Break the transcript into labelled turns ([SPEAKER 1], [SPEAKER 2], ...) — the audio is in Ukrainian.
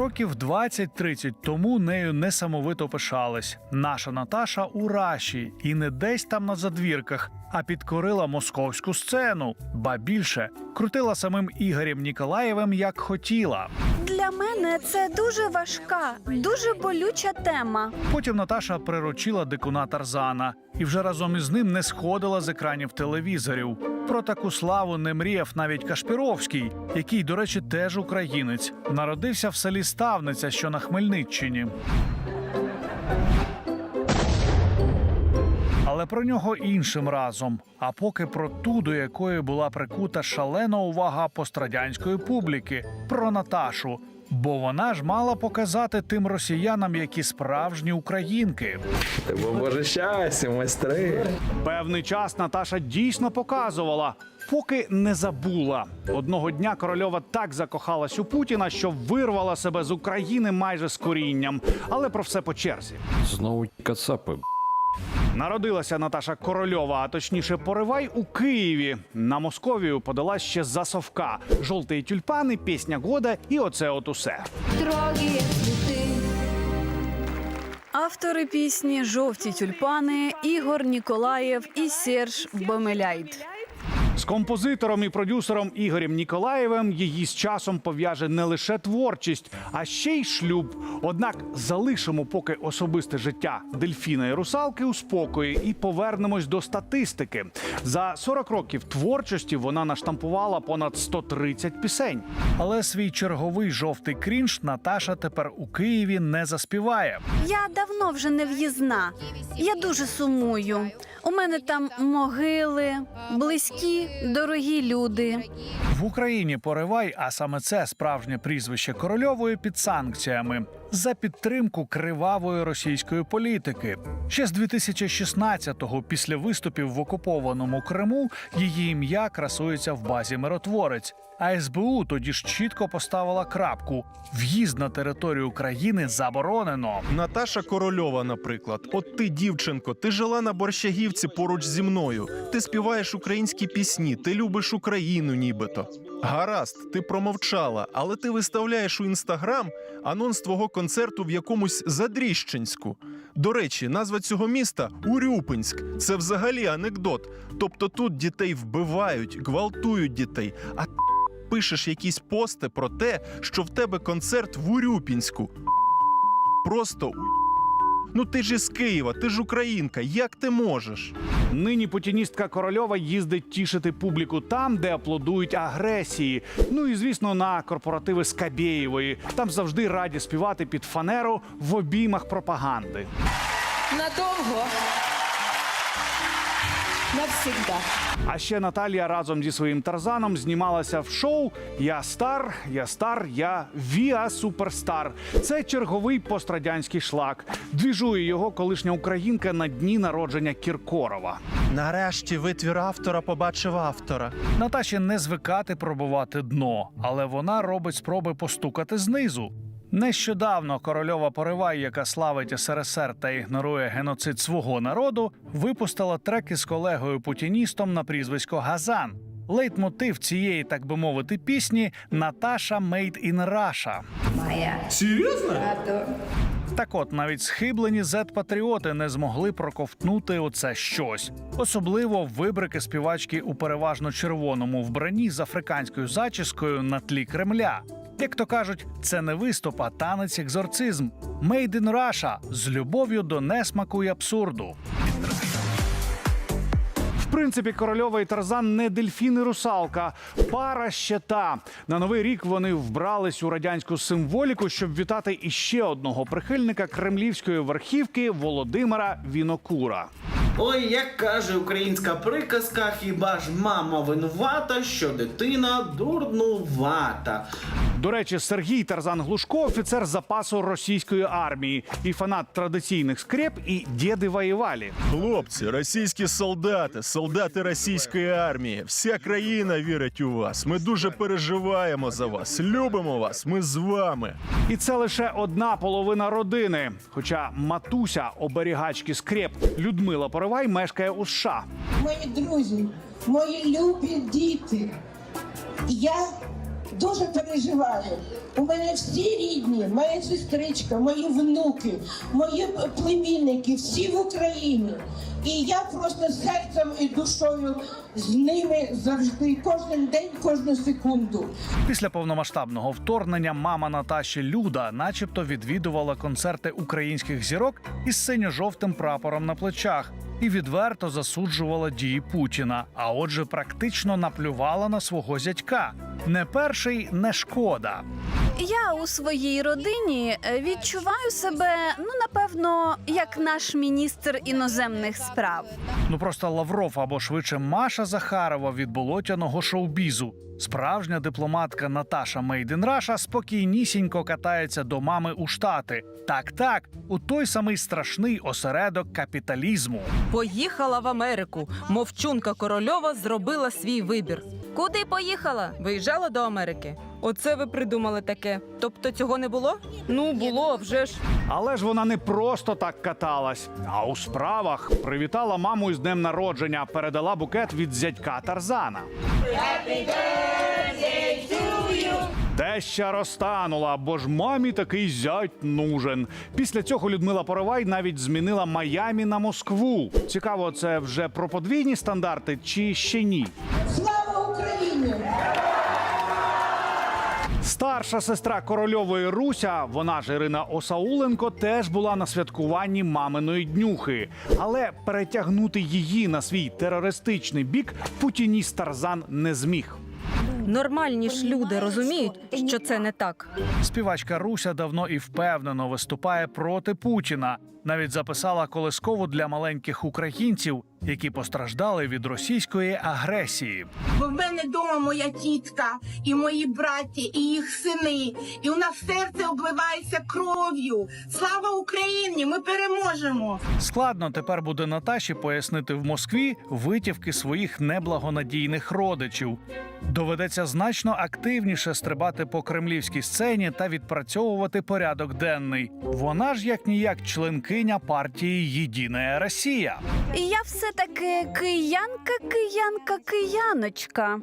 [SPEAKER 1] Років 20-30 тому нею несамовито пишались. Наша Наташа у Раші і не десь там на задвірках, а підкорила московську сцену. Ба більше крутила самим Ігорем Ніколаєвим як хотіла.
[SPEAKER 2] Для мене це дуже важка, дуже болюча тема.
[SPEAKER 1] Потім Наташа приручила дикуна Тарзана і вже разом із ним не сходила з екранів телевізорів. Про таку славу не мріяв навіть Кашпіровський, який, до речі, теж українець. Народився в селі Ставниця, що на Хмельниччині. Але про нього іншим разом. А поки про ту, до якої була прикута шалена увага пострадянської публіки, про Наташу. Бо вона ж мала показати тим росіянам, які справжні українки.
[SPEAKER 3] Бо Боже щастя, майстри.
[SPEAKER 1] Певний час Наташа дійсно показувала, поки не забула. Одного дня корольова так закохалась у Путіна, що вирвала себе з України майже з корінням. Але про все по черзі.
[SPEAKER 4] Знову кацапи.
[SPEAKER 1] Народилася Наташа Корольова, а точніше Поривай у Києві. На Московію подала ще за совка. Жовтий тюльпани, пісня года і оце от усе.
[SPEAKER 5] цветы.
[SPEAKER 2] Автори пісні Жовті тюльпани Ігор Ніколаєв і Серж Бомеляйт.
[SPEAKER 1] З композитором і продюсером Ігорем Ніколаєвим її з часом пов'яже не лише творчість, а ще й шлюб. Однак залишимо поки особисте життя дельфіна і русалки у спокої і повернемось до статистики. За 40 років творчості вона наштампувала понад 130 пісень. Але свій черговий жовтий крінж Наташа тепер у Києві не заспіває.
[SPEAKER 2] Я давно вже не в'їзна. Я дуже сумую. У мене там могили, близькі, дорогі люди.
[SPEAKER 1] В Україні поривай, а саме це справжнє прізвище корольової під санкціями за підтримку кривавої російської політики. Ще з 2016-го, після виступів в окупованому Криму, її ім'я красується в базі миротворець. А СБУ тоді ж чітко поставила крапку: в'їзд на територію країни заборонено.
[SPEAKER 6] Наташа Корольова, наприклад. От ти, дівчинко, ти жила на борщагівці поруч зі мною. Ти співаєш українські пісні, ти любиш Україну, нібито. Гаразд, ти промовчала, але ти виставляєш у інстаграм анонс твого концерту в якомусь Задріщенську. До речі, назва цього міста Урюпинськ. Це взагалі анекдот. Тобто тут дітей вбивають, гвалтують дітей, а ти пишеш якісь пости про те, що в тебе концерт в Урюпінську. Просто. Ну ти ж із Києва, ти ж українка. Як ти можеш?
[SPEAKER 1] Нині путіністка Корольова їздить тішити публіку там, де аплодують агресії. Ну і звісно, на корпоративи Скабєєвої. Там завжди раді співати під фанеру в обіймах пропаганди.
[SPEAKER 5] Надолго. Навсегда.
[SPEAKER 1] А ще Наталія разом зі своїм Тарзаном знімалася в шоу Я стар, я стар, я Віа Суперстар. Це черговий пострадянський шлак. Двіжує його колишня українка на дні народження Кіркорова.
[SPEAKER 6] Нарешті витвір автора побачив автора.
[SPEAKER 1] Наташі не звикати пробувати дно, але вона робить спроби постукати знизу. Нещодавно корольова Поривай, яка славить СРСР та ігнорує геноцид свого народу, випустила трек із колегою путіністом на прізвисько Газан. Лейтмотив цієї, так би мовити, пісні Наташа Made in Russia.
[SPEAKER 5] Моя. Серьезно?
[SPEAKER 1] Так от навіть схиблені зет-патріоти не змогли проковтнути оце щось. Особливо вибрики співачки у переважно червоному вбранні з африканською зачіскою на тлі Кремля. Як то кажуть, це не виступ, а танець екзорцизм. Made in Russia з любов'ю до несмаку й абсурду. В принципі, корольова і Тарзан не дельфін і русалка, пара ще та. На новий рік вони вбрались у радянську символіку, щоб вітати іще одного прихильника кремлівської верхівки Володимира Вінокура.
[SPEAKER 7] Ой, як каже українська приказка, хіба ж мама винувата, що дитина дурнувата.
[SPEAKER 1] До речі, Сергій Тарзан Глушко офіцер запасу російської армії і фанат традиційних скреп і діди воювали.
[SPEAKER 6] Хлопці, російські солдати, солдати російської армії. Вся країна вірить у вас. Ми дуже переживаємо за вас. Любимо вас. Ми з вами.
[SPEAKER 1] І це лише одна половина родини. Хоча матуся оберігачки скреп Людмила Поривай мешкає у США.
[SPEAKER 8] мої друзі, мої любі діти. Я дуже переживаю.
[SPEAKER 4] У мене всі рідні, моя сестричка, мої внуки, мої племінники, всі в Україні. І я просто серцем і душою з ними завжди, кожен день, кожну секунду.
[SPEAKER 1] Після повномасштабного вторгнення мама Наташі Люда, начебто, відвідувала концерти українських зірок із синьо-жовтим прапором на плечах і відверто засуджувала дії Путіна. А отже, практично наплювала на свого зятька. Не перший, не шкода.
[SPEAKER 2] Я у своїй родині е, відчуваю себе, ну напевно, як наш міністр іноземних справ.
[SPEAKER 1] Ну просто Лавров або швидше Маша Захарова від болотяного шоу-бізу. Справжня дипломатка Наташа Мейден Раша спокійнісінько катається до мами у штати. Так, так, у той самий страшний осередок капіталізму.
[SPEAKER 8] Поїхала в Америку. Мовчунка корольова зробила свій вибір. Куди поїхала? Виїжджала до Америки. Оце ви придумали таке. Тобто цього не було? Ну було, а вже ж.
[SPEAKER 1] Але ж вона не просто так каталась, а у справах привітала маму із днем народження, передала букет від зятька Тарзана. Теща розтанула, бо ж мамі такий зять нужен. Після цього Людмила Поровай навіть змінила Майамі на Москву. Цікаво, це вже про подвійні стандарти чи ще ні? Старша сестра корольової Руся, вона ж Ірина Осауленко, теж була на святкуванні маминої днюхи. Але перетягнути її на свій терористичний бік путініст Тарзан не зміг.
[SPEAKER 8] Нормальні ж люди розуміють, що це не так.
[SPEAKER 1] Співачка Руся давно і впевнено виступає проти Путіна. Навіть записала колискову для маленьких українців, які постраждали від російської агресії.
[SPEAKER 9] Бо в мене вдома моя тітка, і мої браті, і їх сини. І у нас серце обливається кров'ю. Слава Україні! Ми переможемо!
[SPEAKER 1] Складно тепер буде Наташі пояснити в Москві витівки своїх неблагонадійних родичів. Доведеться значно активніше стрибати по кремлівській сцені та відпрацьовувати порядок денний. Вона ж як ніяк членкиня партії Єдина Росія.
[SPEAKER 2] Я все таки киянка, киянка, кияночка.